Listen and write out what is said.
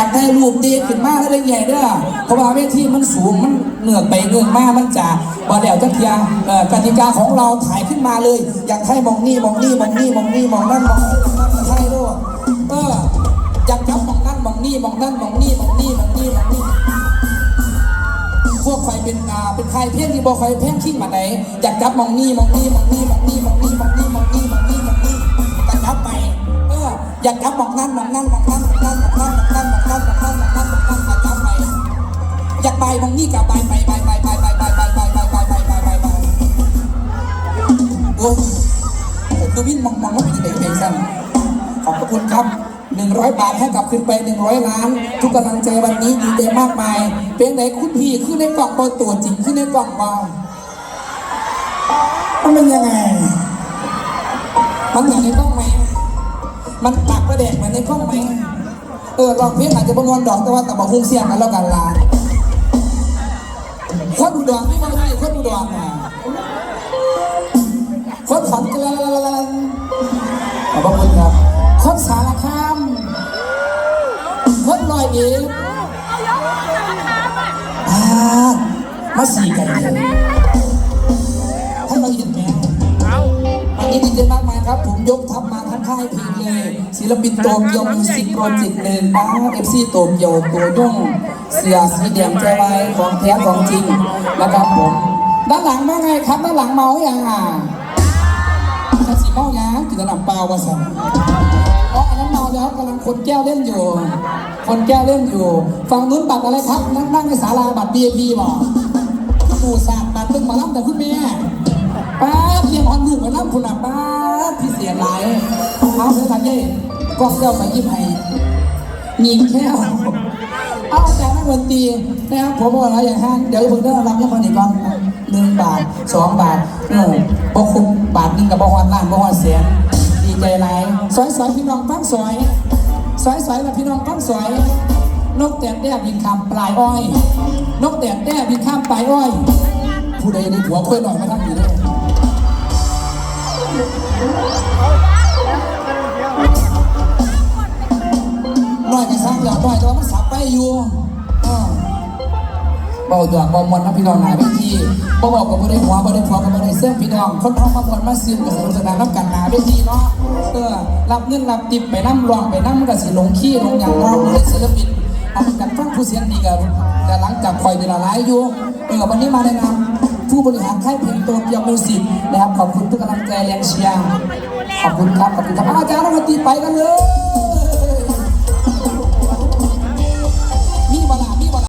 ากได้รูปดีขึ้นมาแล้วได้ใหญ่เด้อเพราะว่าเวทีมันสูงมันเหนือไปเงื่อกมากมันจะบอแล้วจักเทียกติกาของเราถ่ายขึ้นมาเลย อยากให้มองนี่มองนี่มองนี่มองนี่มองนั่นมองนี่มองนั่นมาให้ด้วยเอออยากจับมองนั่นมองนี่มองนั่นมองนี่มองนี่มองนี่มองนี่พวกไฟเป็นอ่าเป็นใครเพี้ยนที่บอกไฟเพี้ยนขี้มาไหนอยากจับมองนี่มองนี่มองนี่มองนี่มองนี่มองนี่มองนี่มองนี่มองนี่ก็จับไป อยากจับมองนั่นมองนั่นมองนั่นมองนั่นมองนั่นมองนั่นมองนั่นมองนั่นมองนั่นมองนั่นก็จับไปอยากไปมองนี่กับไปไปไปไปไปไปไปไปไปไปไปไปไปไปไปโอ้ยตัววินมองมองว่าเป็นเด็กเป็นสั้นขอบคุณครับ100บาทให้กลับขึ้นไป100ล้าน ทุกกำลังใจวันนี้ดีใจมากมาย เป็นไหนคุณพี่ขึ้นในกล่องบอตัวจริงขึ้นในกล่องบอมันเป็นยังไงมันเหมือนในกล้องไหม มันตักประเด็กมือนในกล้องไหมเออลองเพลงอาจจะประมวลดอกแต่ว่าแต่บอกหุ้งเสียงกันแล้วกันลาคนอุดรไม่มาได้คนอุดรอะคนขอนแก่นขอบคุณครับคนสารคามคนลอยเอ็ดอ่ามาสี่กันเลยท่านมาเห็นไหมวันนี้ดีใจมากมายครับ ผมยกทัพมา ค่ายเพลงเลยศิลปินโตเกียวมิวสิกโปรเจกต์หนึ่งบ้าเอฟซีโตเกียตัวย่งเสือสีแดงใจไว้ของแท้ของจริงนะครับผมด้านหลังว่าไงครับด้านหลังเมาอย่างอะถ้าสีเมายากินน้ำเปล่าวะสันเพราะอันนั้นเมาแล้วกำลังคนแก้วเล่นอยู่ คนแก้วเล่นอยู่ฝั่งนู้นบัตรอะไรครับ นั่งนั่งในศาลาบัตร VIP บอกคุณหมูสามบัตรตึงมาล่ำแต่คุณแม่ป้าเพียงออนลูกมาล่ำคุณอะป้าพี่เสียหลาย เอาเธอทันเย่กล้องเจ้ามายิ้มให้ยิงแค่เอาอาจารย์นักดนตีนะครับผมบอกอะไรอย่างห้างเดี๋ยวเพิ่งได้รับเงินคนอีกก่อนหนึ่งบาทสองบาทเออบกคุมบาทนึงกับบกวันล้านบกวันแสนดีใจไรสอยสอยพี่น้องฟังสอยสอยสอยแล้วพี่น้องฟังสอยนกแตกแด้บินข้ามปลายอ้อย นกแตกแด้บินข้ามปลายอ้อย ผู้ใดในผัวค่อยหน่อยมาทำอยู่ อยางหยอดน้อยแต่ว่ามันสับไปอยู่เบาตัวบอมวนนะพี่น้องหลายเวทีบ่บอกกับบ่ได้หัวบ่ได้ผัวกับบ่ได้เสื้อพี่น้องคนท้องมาบวนมาซึมกับสนุกสนานน้ำกันหนาเวทีเนาะเออรับเงินรับติบไปน้ำรองไปน้ำกับสิลงขี้ลงอย่างนอกเลยศิลปินเอามันกันฟังผู้เสียงดีกันแต่หลังจากคอยเวลาหลายอยู่เออวันนี้มาแนะนำผู้บริหารค่ายเพลงโตเกียวมิวสิกนะครับขอบคุณทุกกำลังใจแรงเชียร์ขอบคุณครับขอบคุณครับอาจารย์นักดนตรีไปกันเลย